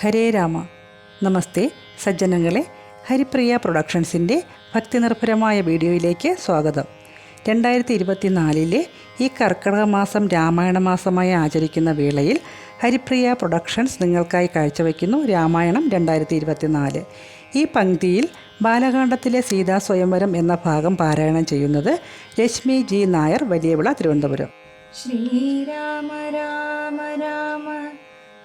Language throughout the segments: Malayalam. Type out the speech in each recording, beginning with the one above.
ഹരേ രാമ. നമസ്തേ സജ്ജനങ്ങളെ. ഹരിപ്രിയ പ്രൊഡക്ഷൻസിന്റെ ഭക്തിനിർഭരമായ വീഡിയോയിലേക്ക് സ്വാഗതം. രണ്ടായിരത്തി ഇരുപത്തിനാലിലെ ഈ കർക്കിടക മാസം രാമായണ മാസമായി ആചരിക്കുന്ന വേളയിൽ ഹരിപ്രിയ പ്രൊഡക്ഷൻസ് നിങ്ങൾക്കായി കാഴ്ചവെക്കുന്നു രാമായണം രണ്ടായിരത്തി ഇരുപത്തിനാല് ഈ പങ്ക്തിയിൽ ബാലകാണ്ഡത്തിലെ സീതാ സ്വയംവരം എന്ന ഭാഗം പാരായണം ചെയ്യുന്നത് രശ്മി ജി നായർ വലിയവിള തിരുവനന്തപുരം. ശ്രീരാമ രാമ രാമ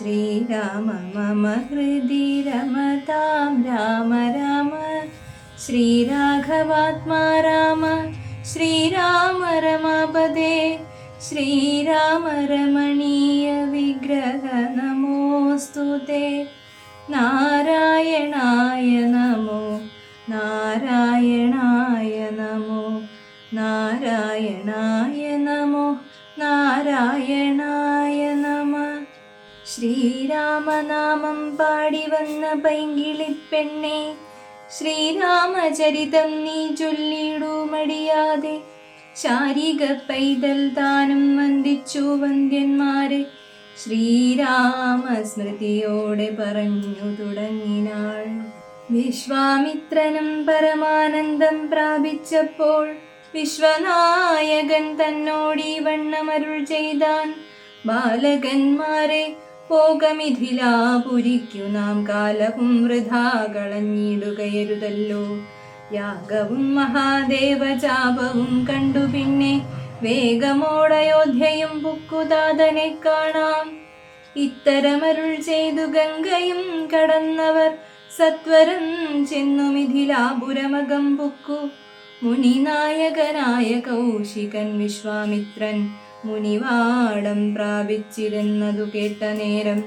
श्रीराम मम हृदि रमतां। राम राम। श्रीराघवात्मा राम। श्रीराम रमापदे। श्रीराम रमणीय विग्रह। नमोऽस्तु ते। नारायणाय പാടി വന്ന പൈങ്കിളിപ്പെണ്ണെ ശ്രീരാമചരിതം നീ ചൊല്ലിടൂ മടിയാതെ. ശാരിക പൈതൽ താനും വന്ദിച്ചു വന്ദ്യന്മാരെ ശ്രീരാമ സ്മൃതിയോടെ പറഞ്ഞു തുടങ്ങിനാൾ. വിശ്വാമിത്രനും പരമാനന്ദം പ്രാപിച്ചപ്പോൾ വിശ്വനായകൻ തന്നോടി വണ്ണമരുൾ ചെയ്താൻ. ബാലകന്മാരെ പോകമിഥിലാപുരിക്കു നാം കാലവും വൃഥാ കളഞ്ഞിടുകയരുതല്ലോ യാഗവും മഹാദേവചാപവും കണ്ടു പിന്നെ വേഗമോടയോധ്യയും പുക്കുദാതനെ കാണാം. ഇത്തരമരുൾ ചെയ്തു ഗംഗയും കടന്നവർ സത്വരം ചെന്നു മിഥിലാപുരമകം പുക്കു. മുനിനായകനായ കൗശികൻ വിശ്വാമിത്രൻ മുനിവാടം പ്രാപിച്ചിരുന്നതു കേട്ട നേരം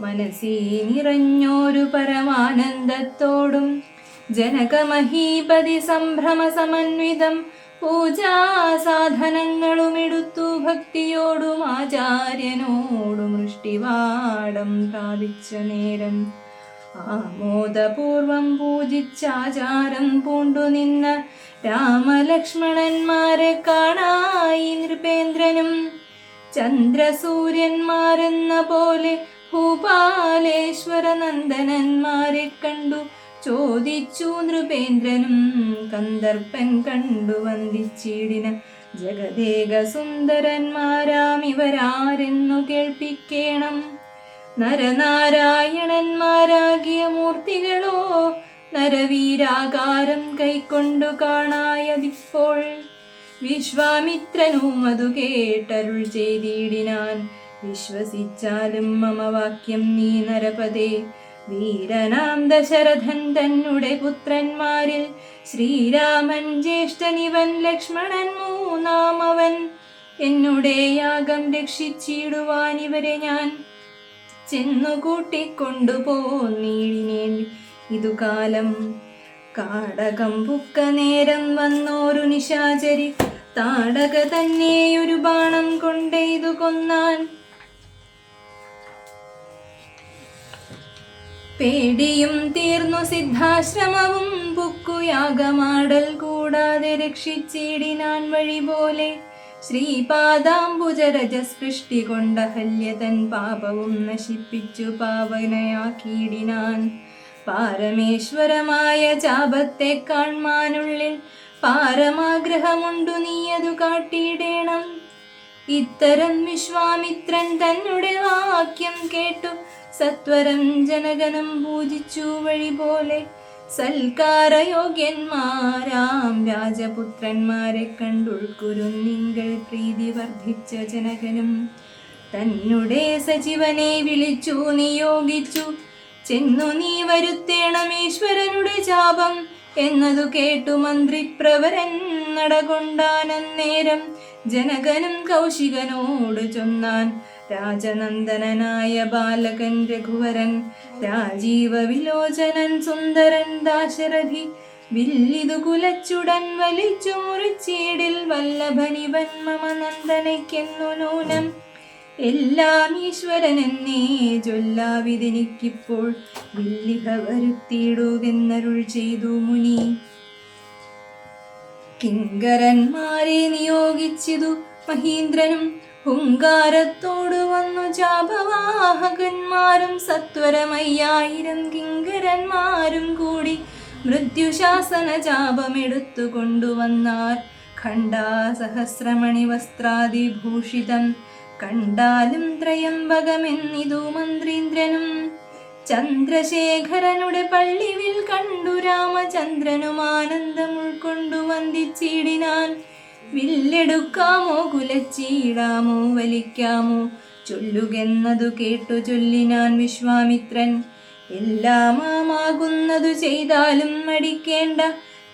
മനസ്സി നിറഞ്ഞോരു പരമാനന്ദത്തോടും ജനകമഹീപതി സംഭ്രമ സമന്വിതം പൂജാ സാധനങ്ങളും എടുത്തു ഭക്തിയോടും ആചാര്യനോടും മുഷ്ടിവാടം പ്രാപിച്ച നേരം ആമോദപൂർവം പൂജിച്ചാചാരം പൂണ്ടു നിന്ന രാമലക്ഷ്മണന്മാരെ കാണായി നൃപേന്ദ്രനും ചന്ദ്രസൂര്യന്മാരെന്ന പോലെ ഭൂപാലേശ്വര നന്ദനന്മാരെ കണ്ടു. ചോദിച്ചു നൃപേന്ദ്രനും കന്ദർപ്പൻ കണ്ടു വന്ദിച്ചിടിന ജഗദേക സുന്ദരന്മാരാം ഇവരാരെന്നു കേൾപ്പിക്കേണം. നരനാരായണന്മാരാകിയ മൂർത്തികളോ നരവീരാകാരം കൈക്കൊണ്ടു കാണായതിപ്പോൾ. വിശ്വാമിത്രനും അതു കേട്ടരുൾ ചെയ്തിടിനാൻ. വിശ്വസിച്ചാലും മമ വാക്യം നീ നരപതേ വീരനാം ദശരഥൻ തന്നെ പുത്രന്മാരിൽ ശ്രീരാമൻ ജ്യേഷ്ഠനിവൻ ലക്ഷ്മണൻ മൂന്നാമവൻ. എന്നുടെ യാഗം രക്ഷിച്ചിടുവാൻ ഇവരെ ഞാൻ. ചെന്നു കൂട്ടിക്കൊണ്ടുപോന്നീടിനേൻ ഇതു കാലം കാടകം പുക്ക നേരം വന്നോരു നിശാചരി താടക തന്നെ ഒരു ബാണം കൊണ്ടെയ്തു കൊന്നാൻ. പേടിയും തീർന്നു സിദ്ധാശ്രമവും പുക്കുയാഗമാടൽ കൂടാതെ രക്ഷിച്ചിടിനാൻ വഴി പോലെ ശ്രീപാദാംബുജരജസ്പൃഷ്ടി കൊണ്ട ഹല്യതൻ പാപവും നശിപ്പിച്ചു പാവനയാക്കിയിടിനാൻ പാരമേശ്വരമായ ജാപത്തെ കാൺമാനുള്ളിൽ പാരമാഗ്രഹമുണ്ടു നീയതു കാട്ടിയിടേണം. ഇത്തരം വിശ്വാമിത്രൻ തന്നെ വാക്യം കേട്ടു. സത്വരം ജനകനം പൂജിച്ചു വഴി പോലെ സൽക്കാരയോഗ്യന്മാരാം രാജപുത്രന്മാരെ കണ്ടുൾക്കുരുന്നിങ്കൾ പ്രീതി വർദ്ധിച്ച ജനകനും തന്നെ സജീവനെ വിളിച്ചു നിയോഗിച്ചു. ചെന്നു നീ വരുത്തേണമേശ്വരനുടെ ശാപം എന്നതു കേട്ടു മന്ത്രിപ്രവരൻ നടകൊണ്ടാനന്നേരം ജനകനും കൗശികനോട് ചൊന്നാൻ രാജനന്ദനായ ബാലകൻ രഘുവരൻ രാജീവ വിലോചനൻ സുന്ദരൻ ദാശരഥി വില്ലിതു കുലച്ചുടൻ വലിച്ചു മുറിച്ചീടിൽ വല്ലഭനിവൻ മമ നന്ദനയ്ക്കെന്നു നൂനം. എല്ലാം ഈശ്വരനെന്നേ ചൊല്ലാവിതെനിക്കിപ്പോൾ വില്ലിഹ വരുത്തിയിടുകെന്നരുൾ ചെയ്തു മുനി. കിങ്കരന്മാരെ നിയോഗിച്ചിതു മഹീന്ദ്രനും ഹുങ്കാരത്തോട് വന്നു ചാപവാഹകന്മാരും സത്വരമയ്യായിരം കിങ്കരന്മാരും കൂടി മൃത്യുശാസന ചാപമെടുത്തു കൊണ്ടുവന്നാർ ഖണ്ഡാ സഹസ്രമണി വസ്ത്രാദിഭൂഷിതം കണ്ടാലും ത്രയംബകമെന്നിതു മന്ത്രീന്ദ്രനും. ചന്ദ്രശേഖരനുടെ പള്ളിവിൽ കണ്ടു രാമചന്ദ്രനും ആനന്ദം ഉൾക്കൊണ്ടു വന്ദിച്ചിടിനാൻ. വില്ലെടുക്കാമോ കുലച്ചീടാമോ വലിക്കാമോ ചൊല്ലുകെന്നതു കേട്ടു ചൊല്ലിനാൻ വിശ്വാമിത്രൻ. എല്ലാമാകുന്നതു ചെയ്താലും മടിക്കേണ്ട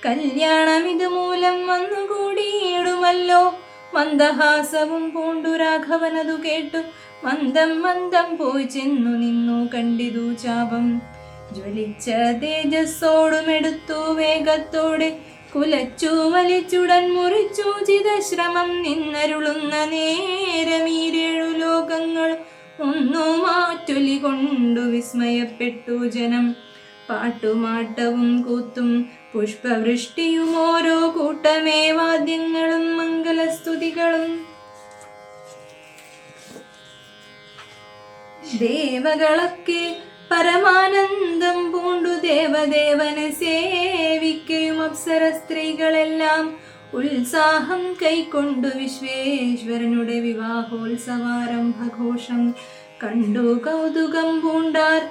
കല്യാണം ഇതുമൂലം വന്നുകൂടിയിടുമല്ലോ. മന്ദഹാസവും പൂണ്ടു രാഘവനതു കേട്ടു. മന്ദം മന്ദം പോയി ചെന്നു നിന്നു കണ്ടിതു ചാപം. ജ്വലിച്ച തേജസ്സോടുമെടുത്തു വേഗത്തോടെ. കുലച്ചു വലിച്ചുടൻ മുറിച്ചു ചിതശ്രമം നിന്നരുളുന്ന നേരമീരേഴു ലോകങ്ങൾ ഒന്നു മാറ്റൊലി കൊണ്ടു വിസ്മയപ്പെട്ടു ജനം. പാട്ടുമാട്ടവും കൂത്തും പുഷ്പവൃഷ്ടിയും ഓരോ കൂട്ടമേ വാദ്യങ്ങളും മംഗലസ്തുതികളും ദേവകളൊക്കെ പരമാനന്ദം പൂണ്ടു ദേവദേവനെ സേവിക്കയും അപ്സര സ്ത്രീകളെല്ലാം ഉത്സാഹം കൈക്കൊണ്ടു വിശ്വേശ്വരനുടെ വിവാഹോത്സവാരംഭഘോഷം. കണ്ടു കൗതുകം പൂണ്ടാർ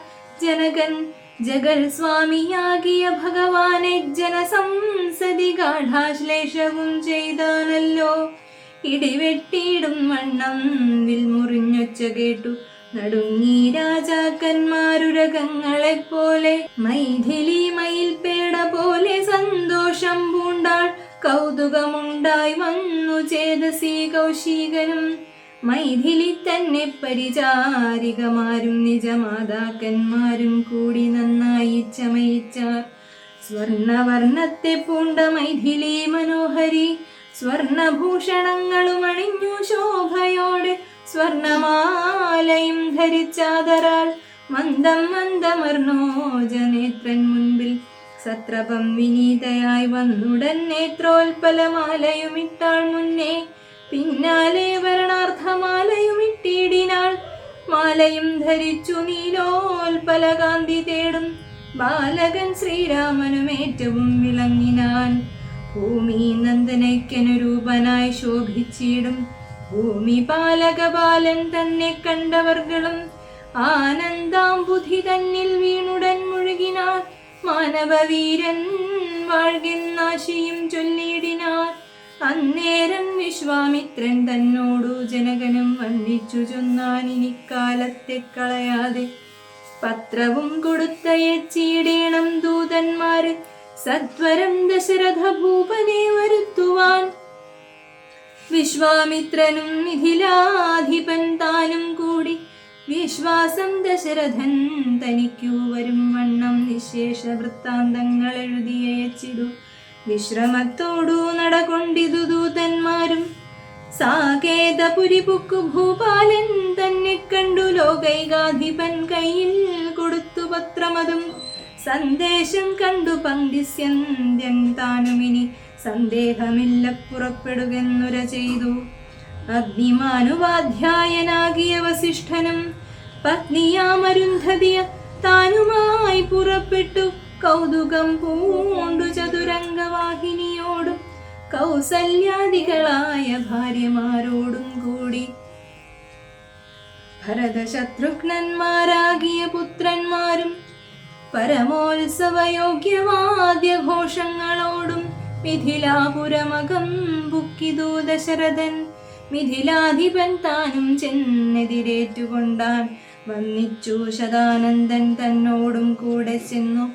ജനകൻ ജഗൽ സ്വാമിയാകിയ ഭഗവാനെ ജനസംസതി ഗാഠാശ്ലേഷവും ചെയ്താണല്ലോ ഇടിവെട്ടിയിടും വണ്ണം വിൽമുറിഞ്ഞൊച്ച കേട്ടു. നടുങ്ങി രാജാക്കന്മാരുരകങ്ങളെപ്പോലെ മൈഥിലി മയിൽപേട പോലെ സന്തോഷം പൂണ്ടാൾ. കൗതുകമുണ്ടായി വന്നു ചേതസി കൗശികനും. മൈഥിലി തന്നെ പരിചാരികമാരും നിജമാതാക്കന്മാരും കൂടി നന്നായി ചമയിച്ചാർ സ്വർണവർണത്തെ പൂണ്ട മൈഥിലി മനോഹരി സ്വർണഭൂഷണങ്ങളും അണിഞ്ഞു ശോഭയോടെ സ്വർണമാലയും ധരിച്ചാതരാൾ മന്ദം മന്ദമർണോജ നേത്രൻ മുൻപിൽ സത്രപം വിനീതയായി വന്നുടൻ നേത്രോൽപലമാലയുമിട്ടാൾ മുന്നേ പിന്നാലെ വരണാർത്ഥമാലയും ഇട്ടിടിനാൾ. മാലയും ധരിച്ചു നീലോൽപലകാന്തി തേടും. ബാലകൻ ശ്രീരാമനും ഏറ്റവും വിളങ്ങിനാൻ. ഭൂമി നന്ദനയ്ക്കനുരൂപനായി ശോഭിച്ചിടും. ഭൂമി പാലക ബാലൻ തന്നെ കണ്ടവർകളും. ആനന്ദാംബുധി തന്നിൽ വീണുടൻ മുഴുകിനാർ മാനവവീരൻ വാഴ്കിന്നാശിയും ചൊല്ലിയിടിനാർ അന്നേരം വിശ്വാമിത്രൻ തന്നോടു ജനകനും വന്ദിച്ചു ചൊന്നാൻ ഇനിക്കാലത്തെ കളയാതെ. പത്രവും കൊടുത്തയച്ചിടേണം ദൂതന്മാര്. സത്വരം ദശരഥ ഭൂപനെ വരുത്തുവാൻ. വിശ്വാമിത്രനും മിഥിലാധിപൻ താനും കൂടി. വിശ്വാസം ദശരഥൻ തനിക്കു വരും വണ്ണം നിശേഷ വൃത്താന്തങ്ങൾ എഴുതിയയച്ചിടു. വിശ്രമത്തോടു നടകൊണ്ടിതു ദൂതന്മാരും സാകേതപുരി പുക്കു ഭൂപാലൻ തന്നെ കണ്ടു ലോകൈകാധിപൻ കയ്യിൽ കൊടുത്തു പത്രമതും. സന്ദേശം കണ്ടു പങ്കിസ്യന്ത്യൻ താനുമിനി. സന്ദേഹമില്ല പുറപ്പെടുകെന്നുര ചെയ്തു. അഗ്നിമാനുവാധ്യായനാകിയ വസിഷ്ഠനും പത്നിയാമരുന്ധതിയ താനുമായി പുറപ്പെട്ടു. കൗതുകം പൂണ്ടു ചതുരംഗവാഹിനിയോടും കൗസല്യാദികളായ ഭാര്യമാരോടും കൂടി. ഭരതശത്രുഘ്നന്മാരാകിയ പുത്രന്മാരും പരമോത്സവയോഗ്യവാദ്യഘോഷങ്ങളോടും മിഥിലാപുരമകം ബുക്കിദൂതശരഥൻ മിഥിലാധിപൻ താനും ചെന്നെതിരേറ്റുകൊണ്ടാൻ വന്നിച്ചു ശതാനന്ദൻ തന്നോടും കൂടെ ചെന്നു.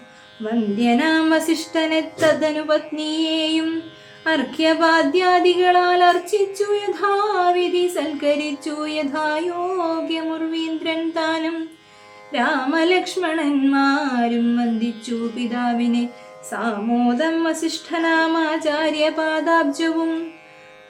വന്ദ്യനാം വസിഷ്ഠനെ തദനു പത്നിയെയും അർഘ്യപാദ്യാദികളാൽ അർച്ചിച്ചു യഥാവിധി സൽക്കരിച്ചു യഥായോഗ്യമുർവീന്ദ്രൻ താനും. രാമലക്ഷ്മണന്മാരും വന്ദിച്ചു പിതാവിനെ. സാമോദം വസിഷ്ഠനാമാചാര്യ പാദാബ്ജവും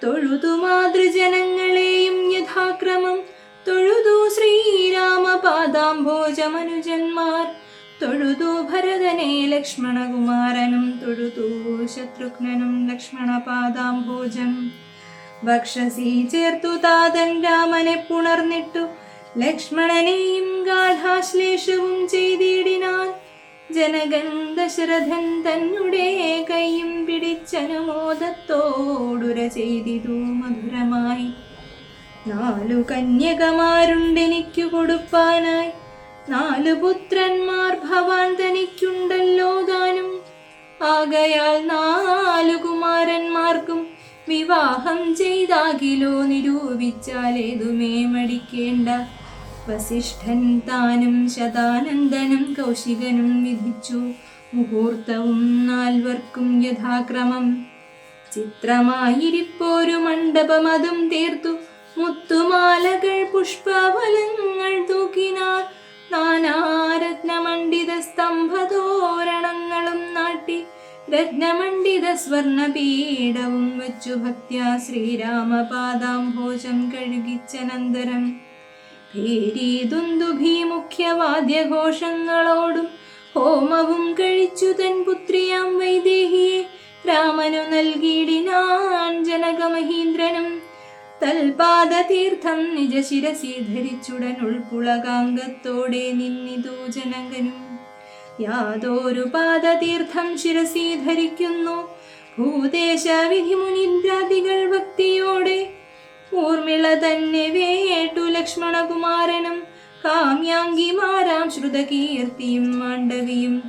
തൊഴുതു മാതൃജനങ്ങളെയും യഥാക്രമം. തൊഴുതു ശ്രീരാമപാദാംഭോജമനുജന്മാർ തൊഴുതു ഭരതനെ ലക്ഷ്മണകുമാരനും തൊഴുതു ശത്രുഘ്നനും ലക്ഷ്മണപാദാംഭോജം ഭക്ഷസി ചേർത്തു താതൻ രാമനെ പുണർന്നിട്ടു ലക്ഷ്മണനെയും ഗാഠാശ്ലേഷവും ചെയ്തിടിനാൻ. ജനകൻ ദശരഥൻ തന്നെ കൈയും പിടിച്ചനുമോദത്തോടുര ചെയ്തിതു മധുരമായി. നാലു കന്യകമാരുണ്ടെനിക്കു കൊടുപ്പാനായി. നാലു പുത്രന്മാർ ഭവാൻ തനിക്കുണ്ടല്ലോ താനും ആകയാൽ നാലു കുമാരന്മാർക്കും വിവാഹം ചെയ്താകിലോ നിരൂപിച്ചാലേതുമേ മടിക്കേണ്ട. വസിഷ്ഠൻ താനും ശതാനന്ദനും കൗശികനും വിധിച്ചു. മുഹൂർത്തവും നാൽവർക്കും യഥാക്രമം. ചിത്രമായിരിപ്പോരു മണ്ഡപം അതും തീർത്തു. മുത്തുമാലകൾ പുഷ്പഫലങ്ങൾ തൂക്കിനാർ നാനാരത്നമണ്ഡിത സ്തംഭതോരണങ്ങളും നാട്ടി രത്നമണ്ഡിത സ്വർണപീഠവും വച്ചു ഭക്ത്യാ ശ്രീരാമപാദാംഭോജം കഴുകിച്ചനന്തരം. ഭേരീതുന്തുഭീ ഭീമുഖ്യവാദ്യഘോഷങ്ങളോടും ഹോമവും കഴിച്ചു തൻ പുത്രിയാം വൈദേഹിയെ രാമനു നൽകിയിടിനാൻ ജനകമഹീന്ദ്രനും തൽപാദതീർത്ഥം നിജ ശിരസി ധരിച്ചുടൻ ഉൾപ്പുളകാംഗത്തോടെ നിന്നിതു ജനകനും. യാതൊരു പാദതീർത്ഥം ശിരസി ധരിക്കുന്നു. ഭൂദേശ വിധിമുനിന്ദ്രാദികൾ ഭക്തിയോടെ. ഊർമിള തന്നെ വേട്ടു ലക്ഷ്മണകുമാരനും. കാമ്യാങ്കിമാരാം ശ്രുതകീർത്തിയും മാണ്ഡവിയും.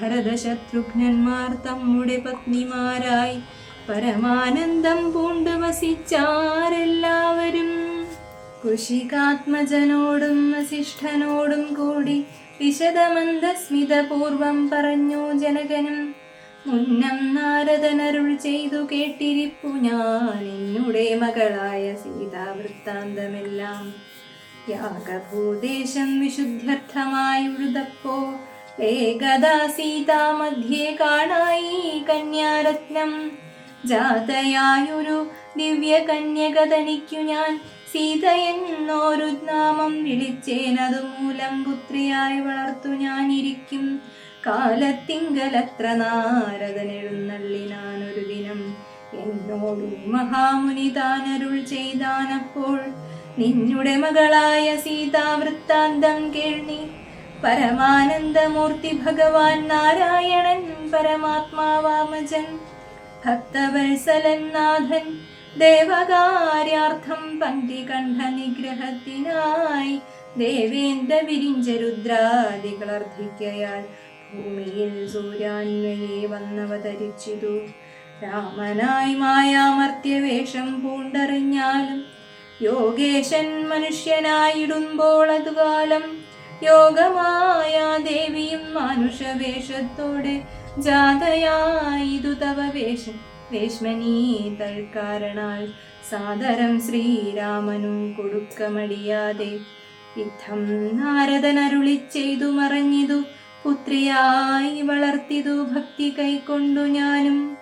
ഭരതശത്രുഘ്നന്മാർ തമ്മുടെ പത്നിമാരായി. പരമാനന്ദം പൂണ്ട് വസിച്ചാരെല്ലാവരും കൃഷികാത്മജനോടും വസിഷ്ഠനോടും കൂടി വിശദമന്ദസ്മിതപൂർവം പറഞ്ഞു ജനകനും. മുന്നം നാരദനരുൾ ചെയ്തു കേട്ടിരിപ്പു ഞാൻ എന്നുടെ മകളായ സീതാവൃത്താന്തമെല്ലാം. യാഗഭൂദേശം വിശുദ്ധ്യർത്ഥമായി ഉഴുതപ്പോ ഏകദാ സീതാ മധ്യേ കാണായി കന്യാരത്നം. ജാതയായൊരു ദിവ്യ കന്യക തനിക്കു ഞാൻ സീത എന്നോരു നാമം വിളിച്ചേനതു മൂലം പുത്രിയായി വളർത്തു ഞാനിരിക്കും. കാലത്തിങ്കലത്ര നാരദൻ എഴുന്നള്ളിനാനൊരു ദിനം എന്നോടു മഹാമുനി താനരുൾ ചെയ്താനപ്പോൾ നിന്നുടെ മകളായ സീതാ വൃത്താന്തം കേൾനി പരമാനന്ദമൂർത്തി ഭഗവാൻ നാരായണൻ പരമാത്മാവാമജൻ. ഭക്തവത്സലൻ നാഥൻ ദേവകാര്യാർത്ഥം പങ്കികണ്ഠ നിഗ്രഹത്തിനായി ദേവേന്ദ്ര വിരിഞ്ച രുദ്രാദികളർദ്ധിക്കയാൽ ഭൂമിയിൽ സൂര്യാന്വയെ വന്നവതരിച്ചിതു. രാമനായി മായാമർത്യവേഷം പൂണ്ടറിഞ്ഞാലും യോഗേശൻ മനുഷ്യനായിടുമ്പോൾ അതുകാലം യോഗമായ ദേവിയും മാനുഷവേഷത്തോടെ ജാതയായിതു തവ വേഷ വേഷ്മനീ തൽക്കാരണാൽ സാദരം ശ്രീരാമനും കൊടുക്കമടിയാതെ. യുദ്ധം നാരദനരുളി ചെയ്തു മറഞ്ഞിതു പുത്രിയായി വളർത്തിതു ഭക്തി കൈക്കൊണ്ടു ഞാനും.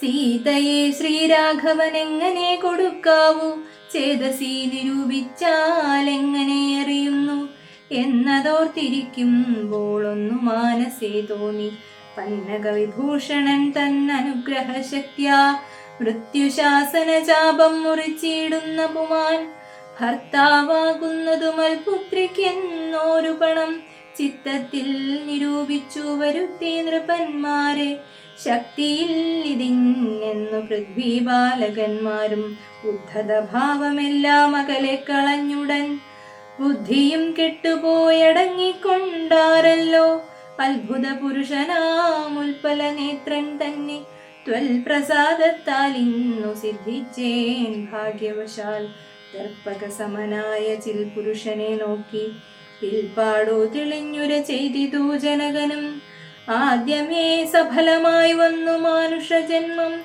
സീതയെ ശ്രീരാഘവൻ എങ്ങനെ കൊടുക്കാവൂ? ചേതസി നിരൂപിച്ചാൽ എങ്ങനെ അറിയുന്നു? എന്നതോർത്തിരിക്കുമ്പോൾ ഒന്നു മാനസേ തോന്നി. പന്നക വിഭൂഷണൻ തന്നനുഗ്രഹ ശക്തിയാ മൃത്യുശാസന ചാപം മുറിച്ചിടുന്ന പുമാൻ. ഭർത്താവാകുന്നതുമൽ പുത്രിക്കെന്നോരു പണം. ചിത്തത്തിൽ നിരൂപിച്ചു വരുത്തി നൃപന്മാരെ. ശക്തിയിൽ ഇതിങ്ങെന്നു പൃഥ്വി ബാലകന്മാരും ഉദ്ധത ഭാവമെല്ലാം അകലെ കളഞ്ഞുടൻ ബുദ്ധിയും കെട്ടുപോയടങ്ങിക്കൊണ്ടാരല്ലോ. അത്ഭുത പുരുഷനാമുൽപല നേത്രൻ തന്നെ ത്വൽപ്രസാദത്താൽ ഇന്നു സിദ്ധിച്ചേൻ ഭാഗ്യവശാൽ. ദർപ്പക സമനായ ചിൽ പുരുഷനെ നോക്കി പിൽപാടോ തെളിഞ്ഞുര ചെയ്തിതു ജനകനും. ആദ്യമേ സഫലമായി വന്നു മാനുഷജന്മം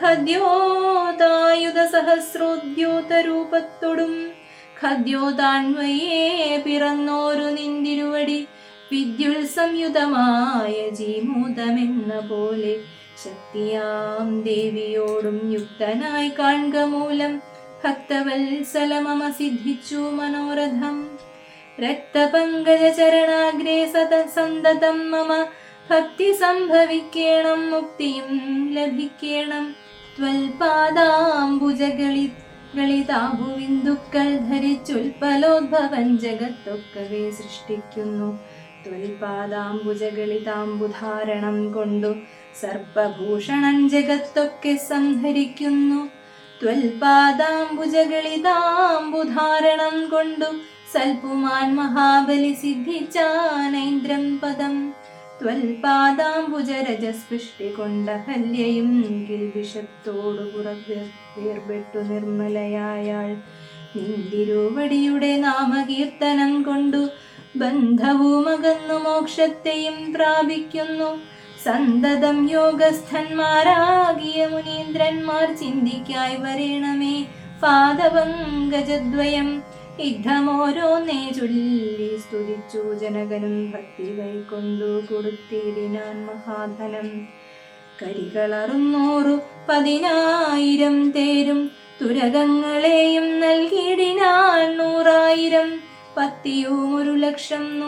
ഖദ്യോതായുധ സഹസ്രോദ്യോതരൂപത്തോടും. ഖദ്യോതാൺവയേ പിറന്നോരു നിന്തിരുവടി വിദ്യുൽ സംയുതമായ ജീമൂതമെന്ന പോലെ ശക്തിയാം ദേവിയോടും യുക്തനായി കാൺക മൂലം ഭക്തവത്സലമമ സിദ്ധിച്ചു മനോരഥം. രക്തപങ്കജ ചരണാഗ്രേ സത സന്തതം മമ ഭക്തി സംഭവിക്കേണം മുക്തിയും ലഭിക്കേണം. ത്വൽപാദാംബുജകളി കളിതാഭുവിന്ദുക്കൾ ധരിച്ചുൽപ്പലോദ്ഭവൻ ജഗത്തൊക്കവേ സൃഷ്ടിക്കുന്നു. ത്വൽപാദാംബുജകളിതാംബുധാരണം കൊണ്ടു സർപ്പഭൂഷണൻ ജഗത്തൊക്കെ സംഹരിക്കുന്നു. ത്വൽപാദാംബുജകളിതാംബുധാരണം കൊണ്ടു സൽപുമാൻ മഹാബലി സിദ്ധിച്ചാനൈന്ദ്രം പദം. ത്വൽപാദാംബുജരജസ്പൃഷ്ടി കൊണ്ട ഹല്യയും കിൽബിഷത്തോടു പുറവേർപെട്ടു നിർമ്മലയായാൾ. നിന്തിരുവടിയുടെ നാമകീർത്തനം കൊണ്ടു ബന്ധവുമകന്നു മോക്ഷത്തെയും പ്രാപിക്കുന്നു. സന്തതം യോഗസ്ഥന്മാരാകിയ മുനീന്ദ്രന്മാർ ചിന്തിക്കായി വരേണമേ. പാദപങ്കജദ്വയം യുദ്ധമോരോന്നേ ചൊല്ലി സ്തുതിച്ചു ജനകനും ഭക്തി കൈക്കൊണ്ടു കൊടുത്തിടിനാൻ മഹാധനം. കരികളറുന്നൂറു പതിനായിരം തേരും തുരകങ്ങളെയും നൽകിയിടിനാൻ നൂറായിരം. പത്തിയും ഒരു ലക്ഷം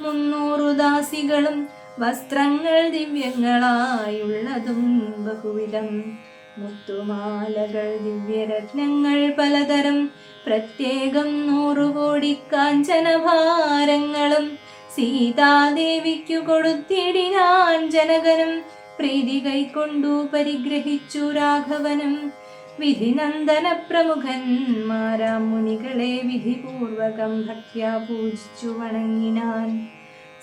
മുന്നൂറു ദാസികളും വസ്ത്രങ്ങൾ ദിവ്യങ്ങളായുള്ളതും ബഹുവിധം. മുത്തുമാലകൾ ദിവ്യരത്നങ്ങൾ പലതരം പ്രത്യേകം നൂറുകോടി കാഞ്ചനഭാരങ്ങളും സീതാദേവിക്കു കൊടുത്തിടിനാൻ ജനകനും പ്രീതി കൈക്കൊണ്ടു പരിഗ്രഹിച്ചു രാഘവനും. വിധിനന്ദന പ്രമുഖന്മാരാം മുനികളെ വിധിപൂർവകം ഭക്യാ പൂജിച്ചു വണങ്ങിനാൻ.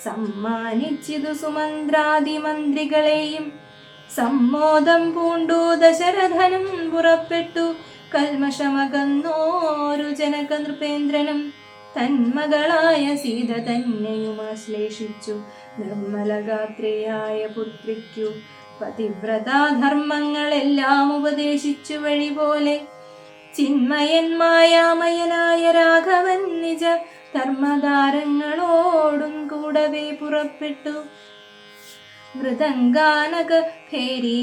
സമ്മാനിച്ചിതു സുമന്ത്രാദി മന്ത്രികളെയും. സമ്മോദം പൂണ്ടു ദശരഥനും പുറപ്പെട്ടു. കൽമഷമകന്നോരു ജനക നൃപേന്ദ്രനും തന്മകളായ സീത തന്നെയും ആശ്ലേഷിച്ചു. നിർമ്മലഗാത്രിയായ പുത്രിക്കു പതിവ്രതാധർമ്മങ്ങളെല്ലാം ഉപദേശിച്ചു വഴി പോലെ ചിന്മയൻ മായാമയനായ രാഘവൻ നിജ ധർമ്മതാരങ്ങളോടും കൂടവേ പുറപ്പെട്ടു. മൃദംഗാനക ഭേരി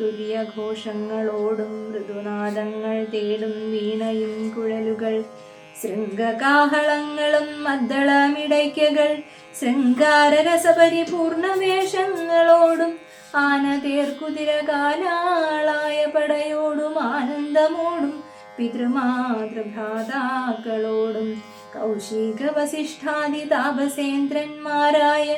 തുര്യഘോഷങ്ങളോടും മൃദുനാദങ്ങൾ തേടും വീണയും കുഴലുകൾ. ശൃംഗകാഹളങ്ങളും മദ്ദളമിടയ്ക്കകൾ. ശൃംഗാരരസപരിപൂർണ വേഷങ്ങളോടും ആന തേർക്കുതിര കാലാളായ പടയോടും ആനന്ദമോടും പിതൃമാതൃഭ്രാതാക്കളോടും കൗശിക വസിഷ്ഠാദി താപസേന്ദ്രന്മാരായ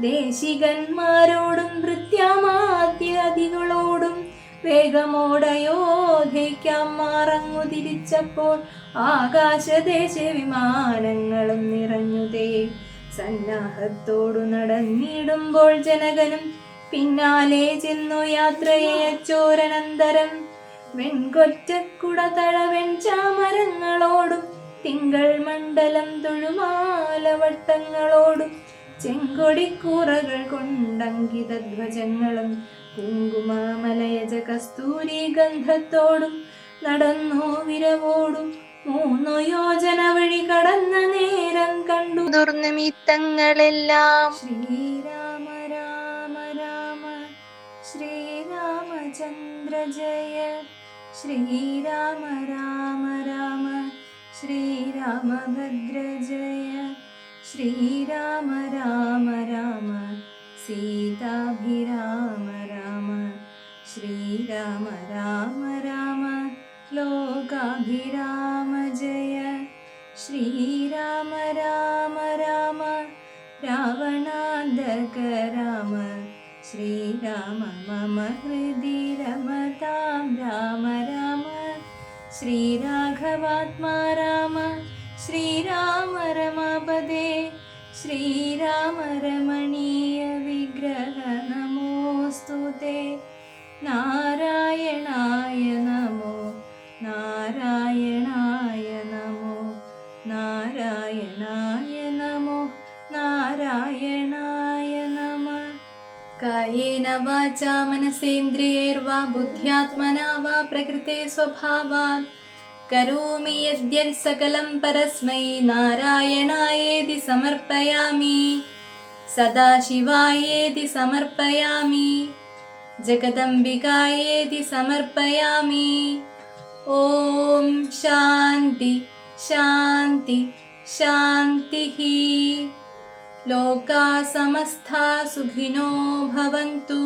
ദേശികന്മാരോടും വൃത്യമാദ്യതികളോടും വേഗമോടയോധയ്ക്കാം മാറങ്ങു തിരിച്ചപ്പോൾ ആകാശദേശ വിമാനങ്ങളും നിറഞ്ഞുതേ സന്നാഹത്തോടു നടന്നിടുമ്പോൾ ജനകനും പിന്നാലെ ചെന്നു യാത്രയെ ചോരനന്തരം. വെൺകൊറ്റക്കുട തഴവെൺ ചാമരങ്ങളോടും തിങ്കൾ മണ്ഡലം തൊഴുമാലവട്ടങ്ങളോടും ചെങ്കൊടിക്കൂറകൾ കൊണ്ടങ്കിത ധ്വജങ്ങളും കുങ്കുമാമലയജ കസ്തൂരി ഗന്ധത്തോടും നടന്നു വിരവോടും മൂന്നു യോജന വഴി കടന്ന നേരം കണ്ടു. ദുർനിമിത്തങ്ങളെല്ലാം ശ്രീരാമ രാമ രാമ ശ്രീരാമചന്ദ്ര ജയ ശ്രീരാമ രാമ രാമ श्रीरामभद्रजय श्रीराम राम राम सीताभिराम राम श्रीराम राम राम लोकाभिराम जय श्रीराम राम राम रावणादक राम श्रीराम मम हृदि रमतां राम राम। श्रीराघवात्मा राम श्रीराम रमापदे श्रीरामरमणीयविग्रह नमोऽस्तु ते। नारायणाय वाचा मनसेन्द्रियैर्वा बुद्ध्यात्मना वा प्रकृते स्वभावात् करोमि यद्यत् सकलं परस्मै नारायणायेति समर्पयामि। सदाशिवायेति समर्पयामि। जगदम्बिकायेति समर्पयामि। ॐ शान्ति शान्ति शान्तिः लोका समस्ता सुखिनो भवन्तु।